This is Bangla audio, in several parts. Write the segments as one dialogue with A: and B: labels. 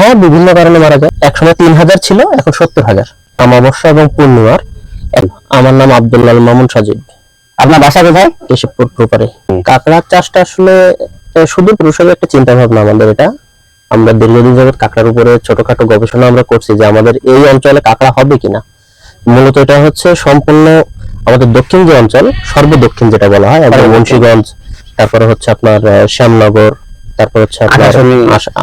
A: হ্যাঁ বিভিন্ন কারণে মারা যায়। একসময় তিন হাজার ছিল, এখন সত্তর হাজার। অমাবস্যা এবং পূর্ণিমার আমার নাম আব্দুল্লাল মামুন সাজিদ।
B: আপনার বাসা কোথায়?
A: কেশবপুর প্রপারে। কাঁকড়া চাষটা আসলে শুধু পুরুষের একটা চিন্তা ভাবনা আমাদের এটা। আমরা দীর্ঘদিন যাবত কাঁকড়ার উপরে ছোটখাটো গবেষণা আমরা করছি যে আমাদের এই অঞ্চলে কাঁকড়া হবে কিনা। মূলত এটা হচ্ছে সম্পূর্ণ আমাদের দক্ষিণ যে অঞ্চল, সর্বদক্ষিণ যেটা বলা হয়
B: সর্বদক্ষিণ।
A: মুন্সিগঞ্জ, তারপরে হচ্ছে আপনার শ্যামনগর তারপর হচ্ছে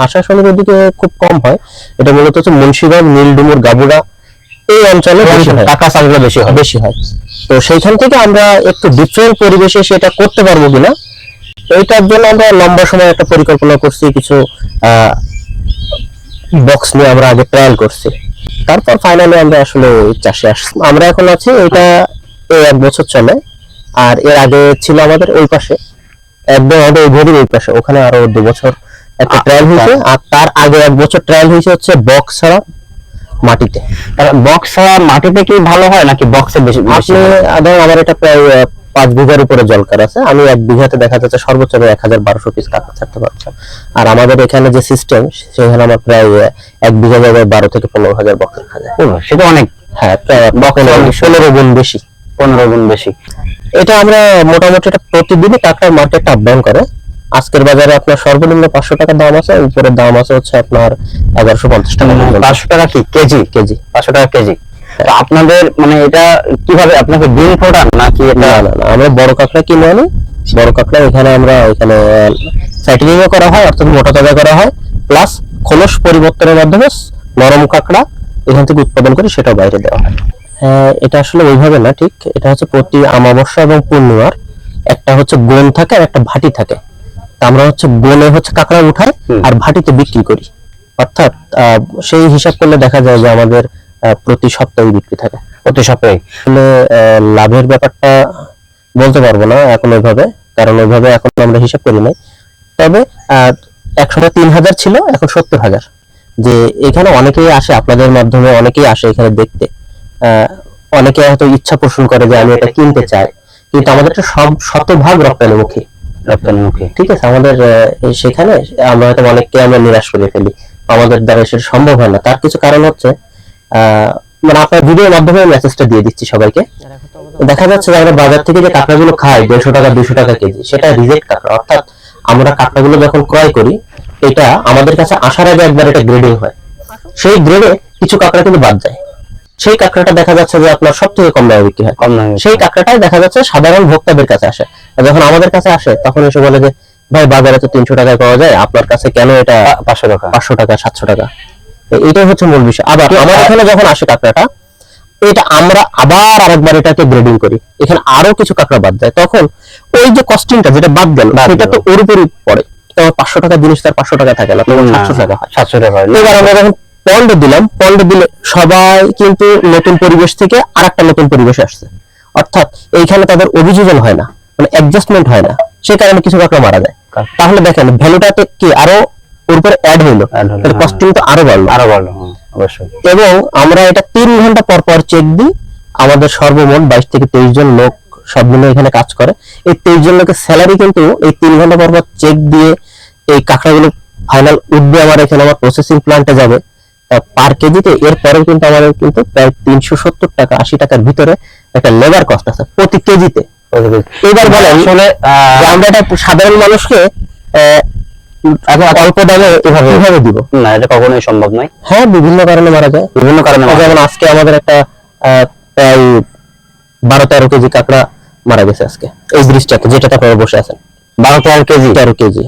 A: আশাশুনির ওদিকে খুব কম হয়। এটা মূলত হচ্ছে মুন্সিগঞ্জ নীলডুমুর গাবুড়া এই অঞ্চলে
B: টাকা চাষগুলো বেশি হয়।
A: বেশি হয়। তো সেইখান থেকে আমরা একটু ডিফারেন্ট পরিবেশে সেটা করতে পারব কিনা এইটার জন্য আমরা লম্বা সময় একটা পরিকল্পনা করছি কিছু বক্স নিয়ে আমরা আগে ট্রায়াল করছি। তারপর ফাইনালি আমরা আসলে চাষে আসছি। আমরা এখন আছি এটা এই এক বছর চলে আর এর আগে ছিল আমাদের ওই পাশে। একদম আমাদের ঘড়ির ওই পাশে। ওখানে আরও দু বছর একটা ট্রায়াল হয়েছে। আর তার আগে এক বছর ট্রায়াল হয়েছে হচ্ছে বক্স ছাড়া মাটিতে।
B: বক্স ছাড়া মাটিতে কি ভালো হয় নাকি বক্সে বেশি
A: আসলে আমার এটা প্রায় পাঁচ বিঘার উপরে জলকার আছে। আমি এক বিঘাতে দেখা যাচ্ছে সর্বোচ্চ এক হাজার বারোশো পিস কাঁকড়া ছাড়তে পারতাম। আর আমাদের এখানে যে সিস্টেম সেখানে আমার প্রায় এক বিঘা জায়গায় বারো থেকে পনেরো হাজার বক্স রাখা যায়।
B: সেটা অনেক।
A: হ্যাঁ প্রায় পনেরো ষোলো গুণ বেশি।
B: পনেরো গুণ বেশি।
A: এটা আমরা মোটামুটি এটা প্রতিদিনই কাঁকড়ার মার্কেটটা আপ ডাউন করে। আজকের বাজারে আপনার সর্বনিম্ন পাঁচশো টাকা দাম আছে উপরের দাম আছে হচ্ছে আপনার এগারোশো পঞ্চাশ টাকা। পর্যন্ত।
B: পাঁচশো টাকা কি? কেজি
A: কেজি
B: পাঁচশো টাকা কেজি। আপনাদের মানে এটা কীভাবে আপনাকে ডিম ফোটান নাকি
A: না না না আমরা বড় কাঁকড়া কিনে আনি। বড় কাঁকড়া এখানে আমরা এখানে সাইটিং করা হয় অর্থাৎ মোটা তাজা করা হয়। প্লাস খোলস পরিবর্তনের মাধ্যমে নরম কাঁকড়া এখান থেকে উৎপাদন করে সেটাও বাইরে দেওয়া হ্যাঁ। এটা আসলে ওইভাবে না ঠিক? এটা হচ্ছে প্রতি অমাবস্যা এবং পূর্ণিমার একটা হচ্ছে গোন থাকে আর একটা ভাটি থাকে। তা আমরা হচ্ছে গোনে হচ্ছে কাঁকড়া উঠাই আর ভাটিতে বিক্রি করি। অর্থাৎ সেই হিসাব করলে দেখা যায় যে আমাদের প্রতি সপ্তাহে বিক্রি থাকে।
B: প্রতি সপ্তাহে
A: আসলে লাভের ব্যাপারটা বলতে পারব না এখন ওইভাবে কারণ ওইভাবে এখন আমরা হিসাব করি নাই। তবে আহ, একসময় তিন হাজার ছিল এখন সত্তর হাজার। যে এখানে অনেকেই আসে আপনাদের মাধ্যমে অনেকেই আসে এখানে দেখতে। অনেকে হয়তো ইচ্ছা পোষণ করে যে আমি এটা কিনতে চাই। কিন্তু আমাদের সব শতভাগ রপ্তানিমুখী।
B: রপ্তানিমুখী।
A: ঠিক আছে? আমাদের সেখানে আমরা হয়তো অনেককে আমরা নিরাশ করে ফেলি। আমাদের দ্বারা সেটা সম্ভব হয় না। তার কিছু কারণ হচ্ছে মানে আপনার ভিডিওর মাধ্যমে মেসেজটা দিয়ে দিচ্ছি সবাইকে। দেখা যাচ্ছে যে আমরা বাজার থেকে যে কাঁকড়াগুলো খাই দেড়শো টাকা দুশো টাকা কেজি সেটা রিজেক্ট কাঁকড়া। অর্থাৎ আমরা কাঁকড়াগুলো যখন ক্রয় করি এটা আমাদের কাছে আসার আগে একবার এটা গ্রেডিং হয়। সেই গ্রেডে কিছু কাঁকড়া কিন্তু বাদ যায়। সেই কাঁকড়াটা দেখা যাচ্ছে যে আপনার সব থেকে কম দামে বিক্রি হয়।
B: কম দামে
A: সেই কাঁকড়াটাই দেখা যাচ্ছে সাধারণ ভোক্তাদের কাছে আসে। যখন আমাদের কাছে আসে তখন এসে বলে যে ভাই বাজারে তো তিনশো টাকায় পাওয়া যায় আপনার কাছে কেন এটা
B: পাঁচশো টাকা?
A: পাঁচশো টাকা সাতশো টাকা? এটাই হচ্ছে মূল বিষয়। আবার আমার এখানে যখন আসে কাঁকড়াটা এটা আমরা আবার আরেকবার এটাকে গ্রেডিং করি। এখানে আরও কিছু কাঁকড়া বাদ যায়। তখন ওই যে কস্টিংটা যেটা বাদ গেল সেটা তো ওর উপরই পড়ে। তো পাঁচশো টাকা জিনিস তার পাঁচশো টাকা থাকে না তখন সাতশো টাকা হয়।
B: সাতশো টাকা
A: এবার আমরা যখন পন্ড দিলাম পন্ড দিলে সবাই কিন্তু নতুন পরিবেশ থেকে আরেকটা নতুন পরিবেশে আসছে। অর্থাৎ এইখানে তাদের অভিযোজন হয় না মানে অ্যাডজাস্টমেন্ট হয় না। সে কারণে কিছু কাঁকড়া মারা যায়। তাহলে দেখেন ভ্যালুটাতে কি আরও ওর উপরে অ্যাড হইল?
B: হলো,
A: তাহলে
B: হ্যাঁ।
A: কস্টিং তো আরও বাড়লো।
B: আরও ভালো হ্যাঁ, অবশ্যই।
A: এবং আমরা এটা তিন ঘণ্টা পর পর চেক দিই আমাদের সর্বমোট বাইশ থেকে তেইশ জন লোক সব মিলে এখানে কাজ করে। এই তেইশ জন লোকের স্যালারি কিন্তু এই তিন ঘণ্টা পর পর চেক দিয়ে এই কাঁকড়াগুলো ফাইনাল উঠবে আমার এখানে আমার প্রসেসিং প্ল্যান্টে যাবে। পার কেজিতে এরপরেও কিন্তু আমাদের কিন্তু প্রায় তিনশো সত্তর টাকা আশি টাকার ভিতরে একটা লেবার কস্ট আছে প্রতি কেজিতে এবার বলেন
B: আসলে
A: আমরা এটা সাধারণ মানুষকে অল্প দামে
B: কিভাবে-
A: কীভাবে দিব?
B: না এটা কখনোই সম্ভব নয়।
A: হ্যাঁ বিভিন্ন কারণে মারা যায়।
B: বিভিন্ন কারণে
A: যেমন আজকে আমাদের একটা প্রায় বারো তেরো কেজি কাঁকড়া মারা গেছে আজকে। এই ব্রিজটাতে যেটাতে আপনারা বসে আছেন।
B: বারো তেরো কেজি
A: তেরো কেজি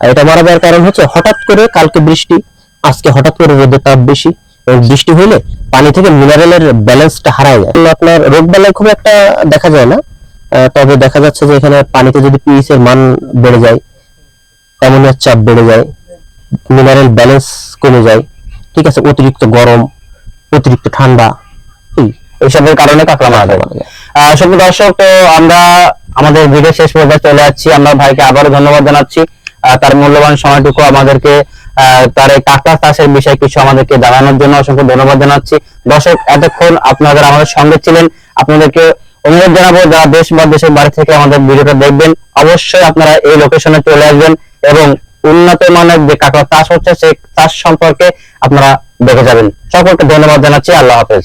A: আর এটা মারা যাওয়ার কারণ হচ্ছে হঠাৎ করে কালকে বৃষ্টি আজকে হঠাৎ করে রোদের তাপ বেশি বৃষ্টি হইলে পানি থেকে মিনারেলের ব্যালেন্সটা হারায় যায়। আপনার রোগ বালাই খুব একটা দেখা যায় না। তবে দেখা যাচ্ছে যে এখানে পানিতে যদি পিএইচ এর মান বেড়ে যায় অ্যামোনিয়ার চাপ বেড়ে যায় মিনারেল ব্যালেন্স কমে যায়। ঠিক আছে, অতিরিক্ত গরম, অতিরিক্ত ঠান্ডা, এই
B: এইসবের কারণে কাঁকড়া মারা যায়। সুপ্রিয় দর্শক, তো আমরা আমাদের ভিডিও শেষ পর্যায়ে চলে যাচ্ছি আমরা ভাইকে আবারও ধন্যবাদ জানাচ্ছি। তার মূল্যবান সময়টুকু আমাদেরকে তার এই কাঁকড়া চাষের বিষয়ে কিছু আমাদেরকে জানানোর জন্য অসংখ্য ধন্যবাদ জানাচ্ছি। দর্শক, এতক্ষণ আপনাদের আমাদের সঙ্গে ছিলেন, আপনাদেরকে অনুরোধ জানাব, যারা দেশ বা দেশের বাড়ি থেকে আমাদের ভিডিওটা দেখবেন, অবশ্যই আপনারা এই লোকেশনে চলে আসবেন এবং উন্নত মানের যে কাঁকড়া চাষ হচ্ছে, সেই চাষ সম্পর্কে আপনারা দেখে যাবেন। সকলকে ধন্যবাদ জানাচ্ছি। আল্লাহ হাফেজ।